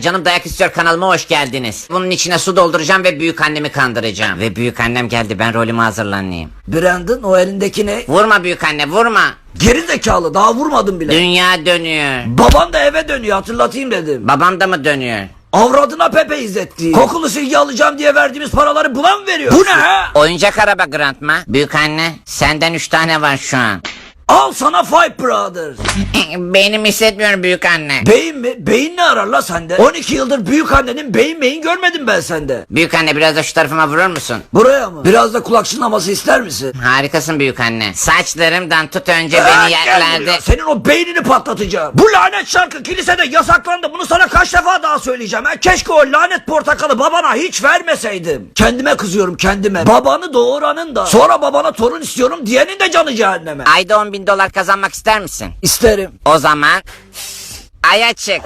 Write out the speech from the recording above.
Canım dayak istiyor kanalıma hoş geldiniz. Bunun içine su dolduracağım ve büyük annemi kandıracağım. Ve büyük annem geldi ben rolümü hazırlanayım. Brandon o elindeki ne? Vurma büyük anne vurma. Geri zekalı daha vurmadım bile. Dünya dönüyor. Baban da eve dönüyor hatırlatayım dedim. Babam da mı dönüyor? Avradına Pepe izletti. Kokulu silgi alacağım diye verdiğimiz paraları buna mı veriyor? Bu ne ha? Oyuncak araba Grandma. Büyük anne senden üç tane var şu an. Al sana Five Brothers. Benim hissetmiyorum büyük anne. Beyin mi? Beyin ne arar la sende? 12 yıldır büyük annenin beyin beyin görmedim ben sende. Büyük anne biraz da şu tarafıma vurur musun? Buraya mı? Biraz da kulak çınlaması ister misin? Harikasın büyük anne. Saçlarımdan tut önce Ee, beni gel yerlerde. buraya. Senin o beynini patlatacağım. Bu lanet şarkı kilisede yasaklandı. Bunu sana kaç defa daha söyleyeceğim. Ha? Keşke o lanet portakalı babana hiç vermeseydim. Kendime kızıyorum kendime. Babanı doğuranın da sonra babana torun istiyorum diyenin de canı cehenneme. Ayda 10 bin dolar kazanmak ister misin? İsterim. O zaman aya çık.